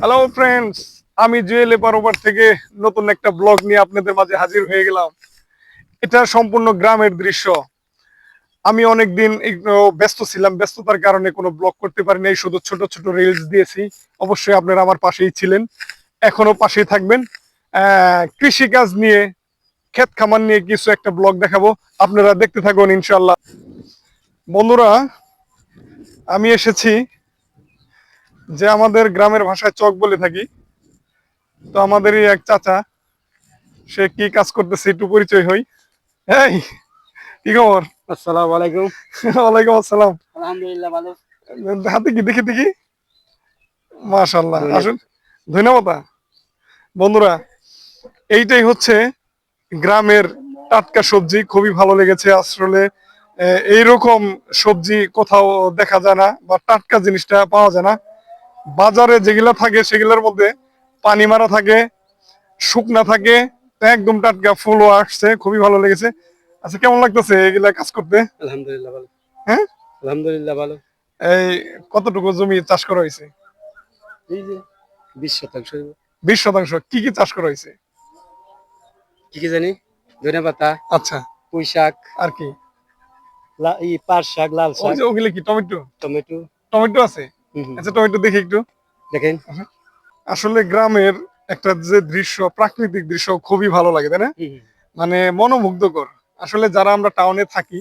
Hello friends আমি জুয়েল পারোবার থেকে নতুন একটা ব্লগ নিয়ে আপনাদের মাঝে হাজির হয়ে গেলাম। এটা সম্পূর্ণ গ্রামের দৃশ্য। আমি অনেকদিন ব্যস্ত ছিলাম। ব্যস্ততার কারণে কোনো ব্লগ করতে পারিনি শুধু ছোট ছোট রিলস দিয়েছি। অবশ্যই আপনারা আমার পাশেই ছিলেন। এখনও পাশেই থাকবেন। কৃষিকাজ নিয়ে, ক্ষেত খামার নিয়ে কিছু একটা ব্লগ দেখাবো। আপনারা দেখতে থাকুন ইনশাল্লাহ বন্ধুরা, আমি এসেছি যে আমাদের গ্রামের ভাষায় চক বলে থাকি তো আমাদেরই এক চাচা সে কি কাজ করতেছে একটু পরিচয় হই। এই কি খবর? আসসালামু আলাইকুম। ওয়ালাইকুম আসসালাম। আলহামদুলিল্লাহ ভালো। হাতে কি দেখি দেখি। মাশাল্লাহ। আসুন। ধন্যবাদ। বন্ধুরা এইটাই হচ্ছে গ্রামের টাটকা সবজি খুবই ভালো লেগেছে। আসলে আহ, এইরকম সবজি কোথাও দেখা যায় না বা টাটকা জিনিসটা পাওয়া যায় না। বাজারে যেগুলা থাকে সেগুলোর মধ্যে পানি মারা থাকে শুকনা থাকে একদম টাটকা ফুলও আসছে খুবই ভালো লেগেছে। আচ্ছা কেমন লাগতেছে এগুলা কাজ করতে? আলহামদুলিল্লাহ ভালো। হ্যাঁ? আলহামদুলিল্লাহ ভালো। এই কতটুকু জমি চাষ করা হয়েছে? এই যে বিশ শতাংশ। বিশ শতাংশ কি কি চাষ করা হয়েছে? কি কি জানি? ধনে পাতা আচ্ছা। পুঁই শাক আর কি? লা- ই পাট শাক লাল ওই শাক। যে ওগুলো কি টমেটো? টমেটো। টমেটো আছে। আচ্ছা টমেটো দেখি একটু। দেখেন। আসলে গ্রামের একটা যে দৃশ্য প্রাকৃতিক দৃশ্য খুবই ভালো লাগে তাই না। মানে মনোমুগ্ধকর। আসলে যারা আমরা টাউনে থাকি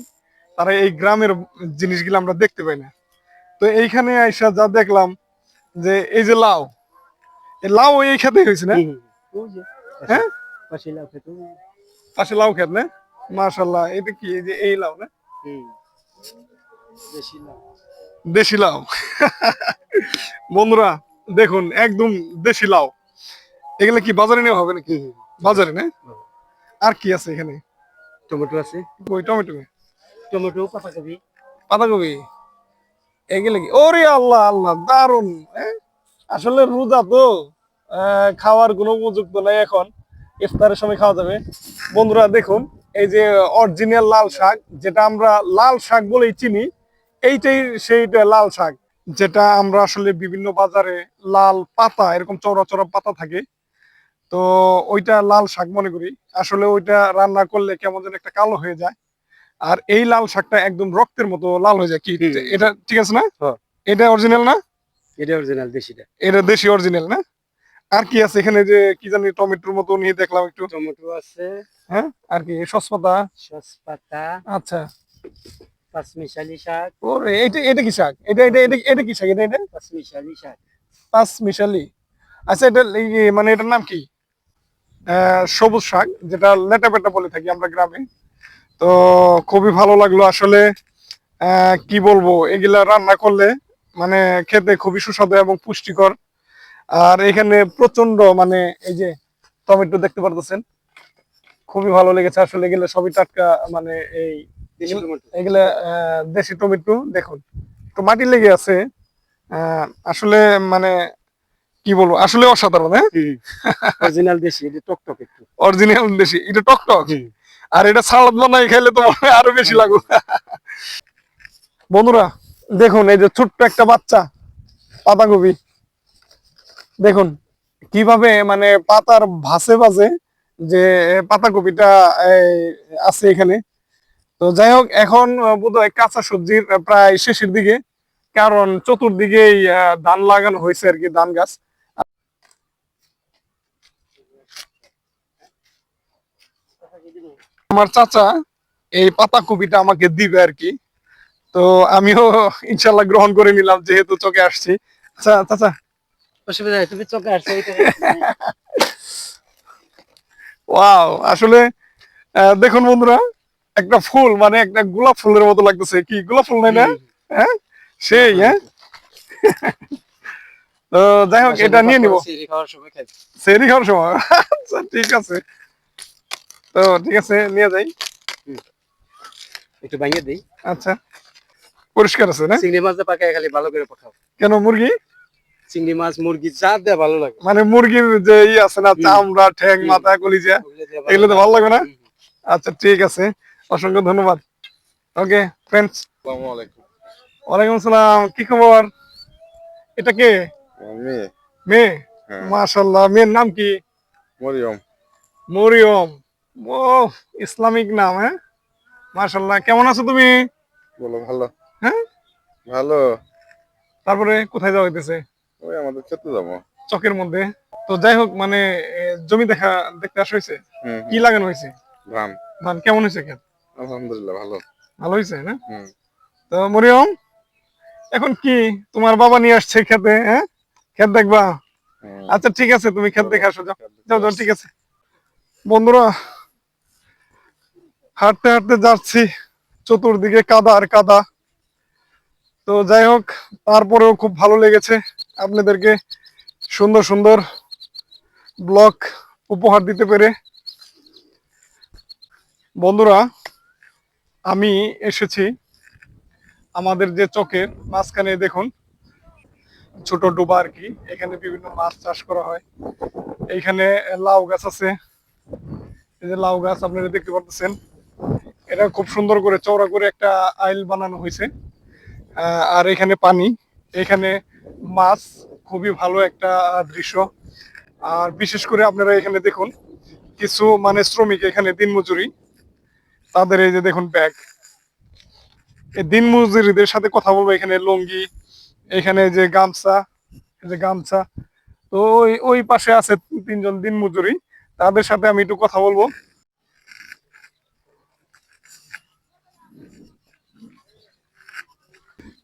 তারা এই গ্রামের জিনিসগুলো আমরা দেখতে পাই না। তো এইখানে আইসা যা দেখলাম যে এই যে লাউ এই লাউ এই খেতে হয়েছে না? হ্যাঁ? পাশে লাউ খেত না? মাশাল্লাহ এটা কি? এই যে এই লাউ না? লাউ। দেশি লাউ। বন্ধুরা দেখুন একদম দেশি লাউ। এগুলো কি বাজারে নেওয়া হবে নাকি। বাজারে না? আর কি আছে এখানে? টমেটো আছে। ওই টমেটো। টমেটো পাতাকপি। পাতাকপি। এগুলো কি? ওরে আল্লাহ আল্লাহ দারুণ আসলে রোজা তো আহ, খাওয়ার কোনো উপযুক্ত নাই এখন। ইফতারের সময় খাওয়া যাবে। বন্ধুরা দেখুন এই যে অরিজিনাল লাল শাক যেটা আমরা লাল শাক বলেই চিনি এইটাই সেইটা লাল শাক যেটা আমরা আসলে বিভিন্ন বাজারে লাল পাতা এরকম চড়া চড়া পাতা থাকে তো ওইটা লাল শাক মনে করি। আসলে ওইটা রান্না করলে কেমন যেন একটা কালো হয়ে যায়। আর এই লাল শাকটা একদম রক্তের মতো লাল হয়ে যায় কি। এটা ঠিক আছে না? হ্যাঁ। এটা অরিজিনাল না? এটা অরিজিনাল দেশিটা। এটা দেশি অরিজিনাল না? আর কি আছে এখানে যে কি জানি টমেটোর মতো নিয়ে দেখলাম একটু। টমেটো আছে। হ্যাঁ আর কি সসপাতা। সসপাতা। আচ্ছা। পাঁচমিশালি শাক। ওরে এটা এটা কি শাক? এটা এটা এটা এটা কি শাক? এটা এটা? পাঁচমিশালি শাক। পাঁচমিশালি আচ্ছা এটা মানে এটার নাম কি? সবুজ শাক যেটা লেটা পেটা বলে থাকি আমরা গ্রামে। তো খুবই ভালো লাগল আসলে কি বলব এগুলা রান্না করলে মানে খেতে খুবই সুস্বাদু এবং পুষ্টিকর। আর এখানে প্রচণ্ড মানে এই যে টমেটো দেখতে পারতেছেন। খুবই ভালো লেগেছে আসলে এগুলো সবই টাটকা মানে এই এগুলা দেশি টমেটো দেখুন। তো মাটি লেগে আছে আসলে মানে কি বলব আসলে অসাধারণ হ্যাঁ? অরিজিনাল দেশি এটা টক টক একটু। অরিজিনাল দেশি এটা টক টক। আর এটা সালাদ বানাই তো আরও বেশি লাগু। বন্ধুরা দেখুন এই যে ছোট্ট একটা বাচ্চা পাতাকপি। দেখুন কীভাবে মানে পাতার ভাসে ভাসে যে পাতাকপিটা আছে এখানে। তো যাই হোক এখন বোধহয় কাঁচা সবজির প্রায় শেষের দিকে কারণ চতুর্দিকেই ধান লাগানো হয়েছে আর কি ধান গাছ। আমার চাচা এই পাতাকপিটা আমাকে দিবে আর কি। তো আমিও ইনশাল্লাহ গ্রহণ করে নিলাম যেহেতু চোখে আসছি। আচ্ছা চাচা। অসুবিধা তুমি চোখে আসছো ওয়াও আসলে দেখুন বন্ধুরা একটা ফুল মানে একটা গোলাপ ফুলের মতো লাগতেছে। কি গোলাপ ফুল নাই না? হ্যাঁ? সেই হ্যাঁ? তো যাই হোক এটা নিয়ে নিব। সেরি খাওয়ার সময় আচ্ছা ঠিক আছে। তো ঠিক আছে নিয়ে যাই। একটু ভাঙিয়ে দিই। আচ্ছা। পরিষ্কার আছে না? চিংড়ি মাছ দিয়ে পাকায় খালি ভালো করে পাকাও। কেন মুরগি? চিংড়ি মাছ মুরগি যা দেয় ভালো লাগে। মানে মুরগির যে ই আছে না। চামড়া ঠ্যাং মাথা কলিজা এগুলো তো ভালো লাগবে না। আচ্ছা ঠিক আছে। অসংখ্য ধন্যবাদ। ওকে ফ্রেন্ডস আসসালামু আলাইকুম ওয়ালাইকুম আসসালাম কি খবর? এটা কে? মেয়ে। মেয়ে? হ্যাঁ। মাশাল্লাহ মেয়ের নাম কি? মরিয়ম। মরিয়ম। ও ইসলামিক নাম হ্যাঁ? মাশাল্লাহ কেমন আছো তুমি? বলো ভালো। হ্যাঁ? ভালো। তারপরে কোথায় যাওয়া হইতেছে? ওই আমাদের খেতে যাব চকের মধ্যে। তো যাই হোক মানে জমি দেখা দেখতে আসা হয়েছে কি লাগানো হয়েছে ধান। ধান কেমন হয়েছে খেত আলহামদুলিল্লাহ ভালো। ভালো হয়েছে না? তো মরিয়ম এখন কি? তোমার বাবা নিয়ে আসছে খেতে হ্যাঁ? খেত দেখবা? আচ্ছা ঠিক আছে তুমি খেত দেখে আসো যাও। যাও ঠিক আছে। বন্ধুরা হাঁটতে হাঁটতে যাচ্ছি চতুর্দিকে কাদা আর কাদা। তো যাই হোক তারপরেও খুব ভালো লেগেছে আপনাদেরকে সুন্দর সুন্দর ব্লগ উপহার দিতে পেরে। বন্ধুরা আমি এসেছি আমাদের যে চকের মাঝখানে, দেখুন, ছোট ডোবা আর কি। এখানে বিভিন্ন মাছ চাষ করা হয়। এইখানে লাউ গাছ আছে। এই যে লাউ গাছ আপনারা দেখতে পাচ্ছেন, এটা খুব সুন্দর করে চওড়া করে একটা আইল বানানো হয়েছে। আর এখানে পানি। এখানে মাছ খুবই ভালো একটা দৃশ্য। আর বিশেষ করে আপনারা এখানে দেখুন, কিছু মানে শ্রমিক এখানে দিনমজুরি তাদের এই যে দেখুন ব্যাগ এই দিনমজুরিদের সাথে কথা বলব এখানে, লুঙ্গি, এখানে যে গামছা যে গামছা। তো ওই ওই পাশে আছে তিনজন দিন মজুরি তাদের সাথে আমি একটু কথা বলব।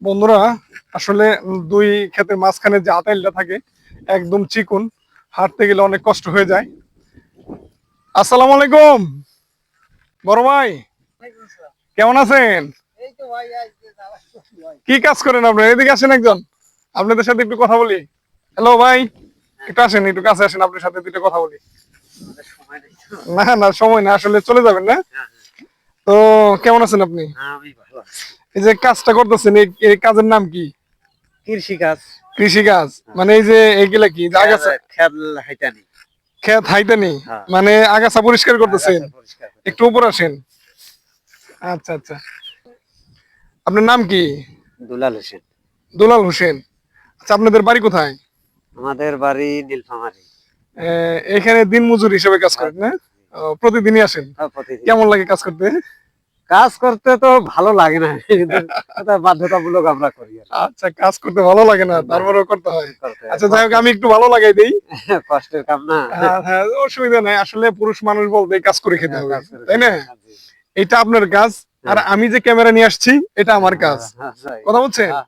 বন্ধুরা, আসলে দুই ক্ষেতের মাঝখানে যে আতাইলটা থাকে, একদম চিকুন, হাঁটতে গেলে অনেক কষ্ট হয়ে যায়। আসসালামু আলাইকুম। বড় ভাই কেমন আছেন? কি কাজ করেন আপনার এদিকে আসেন একজন। আপনাদের সাথে একটু কথা বলি। হ্যালো ভাই একটু আসেন একটু কাছে আসেন আপনার সাথে দুটো কথা বলি। না না সময় না আসলে চলে যাবেন না? তো কেমন আছেন আপনি? এই যে কাজটা করতেছেন এই কাজের নাম কি? কৃষি কাজ কৃষি কাজ মানে এই যে এইগুলা কি? আগাছা খেল হাইটানি খেত হাইতেনি হ্যাঁ। মানে আগাছা পরিষ্কার করতেছেন। একটু উপর আসেন। আচ্ছা আচ্ছা। আপনার নাম কি? দুলাল হোসেন। দুলাল হোসেন। আচ্ছা আপনাদের বাড়ি কোথায়? আমাদের বাড়ি নীলফামারি। এখানে দিন মজুর হিসেবে কাজ করেন না? প্রতিদিনই আসেন? হ্যাঁ, কেমন লাগে কাজ করতে? কাজ করতে তো ভালো লাগে না। কিন্তু বাধ্যতামূলক আমরা করি আচ্ছা কাজ করতে ভালো লাগে না তারপরেও করতে হয়। আচ্ছা যাই হোক আমি একটু ভালো লাগাই দেই। কষ্টের কাম না। হ্যাঁ, হ্যাঁ, অসুবিধা নাই। আসলে পুরুষ মানুষ বলতে কাজ করে খেতে হবে তাই না? হ্যাঁ, এটা আপনার কাজ। আর আমি যে ক্যামেরা নিয়ে আসছি এটা আমার কাজ। হ্যাঁ, হ্যাঁ, কথা বলছেন? হ্যাঁ,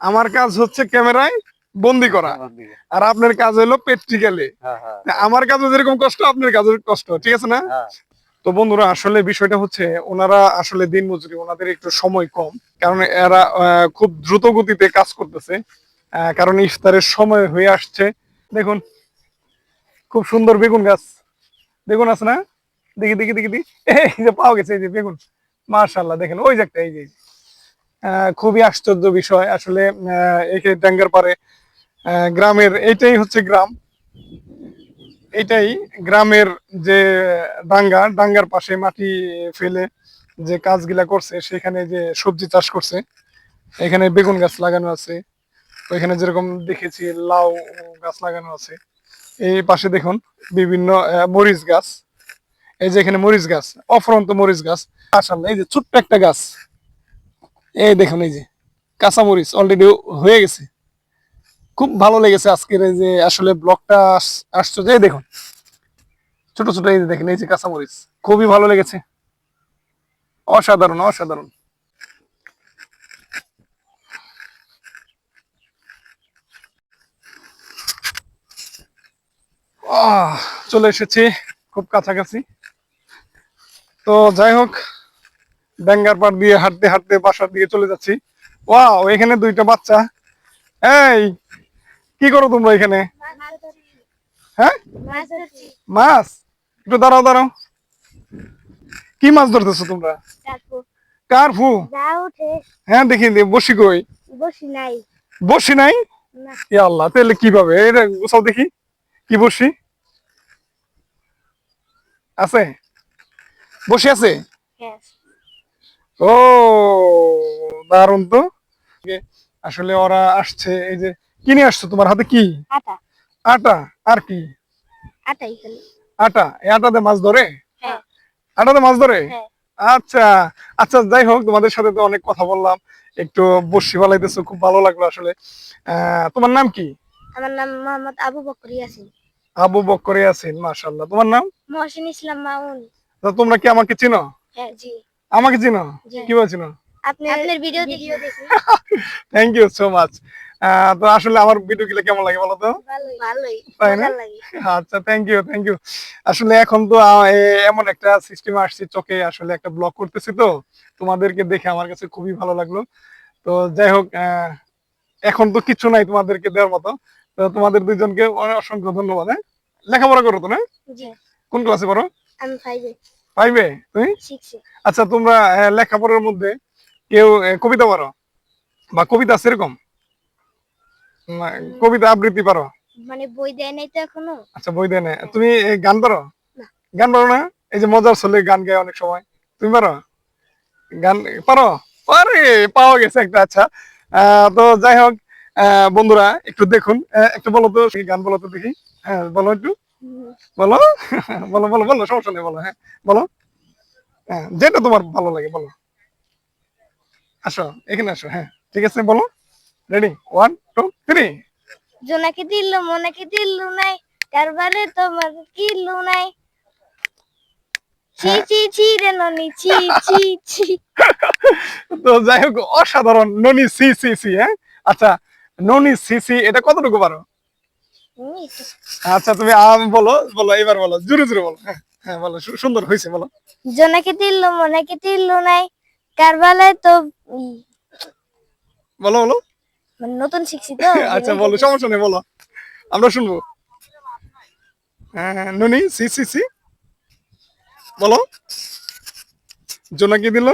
আমার কাজ হচ্ছে ক্যামেরায় বন্দি করা। হ্যাঁ, আর আপনার কাজ হলো প্র্যাকটিক্যালি হ্যাঁ, হ্যাঁ, আমার কাজও যেরকম কষ্ট আপনার কাজের কষ্ট ঠিক আছে না? হ্যাঁ। তো বন্ধুরা, আসলে বিষয়টা হচ্ছে ওনারা আসলে দিন মজুরি, ওনাদের একটু সময় কম। কারণ এরা খুব দ্রুত গতিতে কাজ করতেছে। কারণ ইফতারের সময় হয়ে আসছে। দেখুন, খুব সুন্দর বেগুন গাছ। বেগুন আছে না? দেখি দেখি দেখি দেখি। এই যে পাওয়া গেছে, এই যে বেগুন। মার্শাল্লাহ দেখেন, ওই যে একটা, এই যে খুবই আশ্চর্য বিষয়। আসলে একে ডাঙ্গার পারে গ্রামের, এইটাই হচ্ছে গ্রাম। এটাই গ্রামের যে ডাঙ্গা, ডাঙ্গার পাশে মাটি ফেলে যে কাজগুলা করছে, সেখানে যে সবজি চাষ করছে, এখানে বেগুন গাছ লাগানো আছে, ওইখানে যেরকম দেখেছি লাউ গাছ লাগানো আছে। এই পাশে দেখুন বিভিন্ন মরিচ গাছ, এই যে এখানে মরিচ গাছ, অফরন্ত মরিচ গাছ, মাশাআল্লাহ, এই যে ছোট্ট একটা গাছ, এই দেখুন, এই যে কাঁচা মরিচ অলরেডি হয়ে গেছে। খুব ভালো লেগেছে আজকের এই যে আসলে ব্লগটা আসছো যে দেখুন, ছোট ছোট এই দেখেন, এই যে কাঁচামরিচ, খুবই ভালো লেগেছে। অসাধারণ অসাধারণ। চলে এসেছি খুব কাছাকাছি। তো যাই হোক, ব্যাঙ্গার পাড় দিয়ে হাঁটতে হাঁটতে বাসার দিকে চলে যাচ্ছি। ওয়াও, এখানে দুইটা বাচ্চা। এই কি করো তোমরা এখানে? হ্যাঁ? মাছ? একটু দাঁড়াও দাঁড়াও। কি মাছ ধরতেছো তোমরা? তারপর কার ফু? হ্যাঁ দেখি বসি কই? বসি নাই। বসি নাই? এ আল্লাহ তাহলে কীভাবে? এটা গোছাও দেখি। কি বসি? আছে? বসে আছে? হ্যাঁ। ও দারুণ তো। আসলে ওরা আসছে এই যে কিনে আসছো তোমার হাতে কি? আটা। আটা? আর কি? আটা? এই আটাতে মাছ ধরে? হ্যাঁ। আটাতে মাছ ধরে? হ্যাঁ। আচ্ছা আচ্ছা যাই হোক তোমাদের সাথে তো অনেক কথা বললাম। একটু বসি বালাইতেছো খুব ভালো লাগল আসলে। তোমার নাম কি? আমার নাম মোহাম্মদ আবু বকর ইয়াসিন। আবু বক্কর আছেন মাশাল্লাহ তোমার নাম? মহসিন ইসলাম মাউন তো তোমরা কি আমাকে চিনো? হ্যাঁ জি। আমাকে চিনো। কীভাবে চিনো? আপনি আপনার ভিডিও দেখি। থ্যাংক ইউ সো মাচ তো আসলে আমার ভিডিও গুলো কেমন লাগে বলো তো? ভালোই। ভালোই। তাই না? আচ্ছা থ্যাংক ইউ থ্যাংক ইউ আসলে এখন তো এমন একটা সিস্টেম আসছে চোখে আসলে একটা ব্লগ করতেছি তো। তোমাদেরকে দেখে আমার কাছে খুবই ভালো লাগল। তো যাই হোক এখন তো কিছু নাই তোমাদেরকে দেওয়ার মতো। তো তোমাদের দুইজনকে অনেক অসংখ্য ধন্যবাদ হ্যাঁ? লেখাপড়া করো তো না? কোন ক্লাসে পড়ো? আমি ফাইভে তুমি? আচ্ছা তোমরা লেখাপড়ার মধ্যে কেউ কবিতা পারো বা কবিতা না, কবিতা আবৃত্তি পারো? মানে বই দেয় নাই তো এখনও। আচ্ছা বই দেয় না তুমি গান পারো। গান পারো না? এই যে মজার চলে গান গায় অনেক সময়। তুমি পারো? গান পারো? আরে পাওয়া গেছে একটা আচ্ছা। তো যাই হোক বন্ধুরা একটু দেখুন। একটু বলো তো সেই গান বলো তো দেখি। হ্যাঁ বলো একটু। বলো? বলো বলো বলো সমস্যা নেই বলো হ্যাঁ। বলো। হ্যাঁ যেটা তোমার ভালো লাগে বলো। আসো এখানে আসো হ্যাঁ। ঠিক আছে বলো। রেডি ওয়ান টু থ্রি জোনাকে দিল মনাকে দিল নাই কারবারে তোমার কিলু নাই। ছি। ছি ছি রে ননি ছি ছি ছি। তো যাই হোক অসাধারণ। ননি সি সি সি হ্যাঁ? আচ্ছা ননি সি সি এটা কতটুকু পারো? আচ্ছা তুমি আম বলো বলো এবার বলো জোরে জোরে বলো। হ্যাঁ হ্যাঁ বলো সুন্দর হয়েছে বলো। জোনাকে দিল মনাকে দিল নাই কারবালে তো বলো বলো। মানে নতুন শিখছি তো আচ্ছা বলো সমস্যা নেই বলো। আমরা শুনব। হ্যাঁ ননি সি সি সি। বলো। জোনাকি দিল?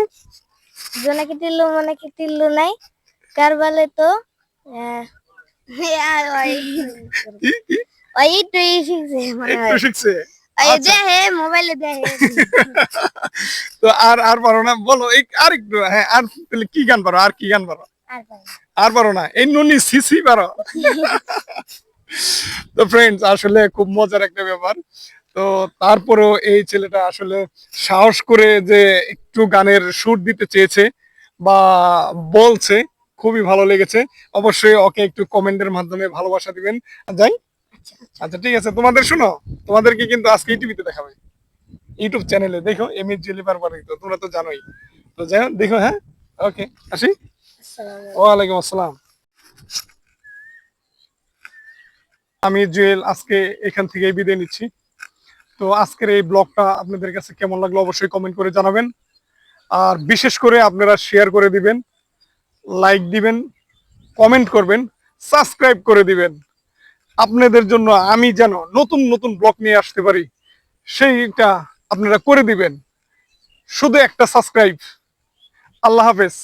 জোনাকে দিল মনাকে দিল নাই? কারবালে তো আর ওই কি কি? ওই একটু ই শিখছে মনে একটু শিখছে? আচ্ছা। তো আর আর পারো না বলো আর একটু হ্যাঁ আর কি গান পারো আর কি গান পারো? আর পারি না। এই নুনি সিসি পারো। তো ফ্রেন্ডস আসলে খুব মজার একটা ব্যাপার। তো তারপরেও এই ছেলেটা আসলে সাহস করে যে একটু গানের সুর দিতে চেয়েছে বা বলছে খুবই ভালো লেগেছে। অবশ্যই ওকে একটু কমেন্টের মাধ্যমে ভালোবাসা দিবেন। যাই। আচ্ছা ঠিক আছে। তোমাদের শোনো তোমাদেরকে কিন্তু আজকে টিভিতে দেখাবে। ইউটিউব চ্যানেলে দেখো জেলিপার পারে তো তোমরা তো জানোই। তো যাই দেখো হ্যাঁ? ওকে আসি। আমি জুয়েল, আজকে এখান থেকে বিদায় নিচ্ছি। তো আজকের এই ব্লগটা আপনাদের কাছে কেমন লাগল অবশ্যই কমেন্ট করে জানাবেন। আর বিশেষ করে আপনারা শেয়ার করে দিবেন লাইক দিবেন কমেন্ট করবেন সাবস্ক্রাইব করে দিবেন। আপনাদের জন্য আমি যেন নতুন নতুন ব্লগ নিয়ে আসতে পারি, সেইটা আপনারা করে দিবেন। শুধু একটা সাবস্ক্রাইব আল্লাহ হাফেজ।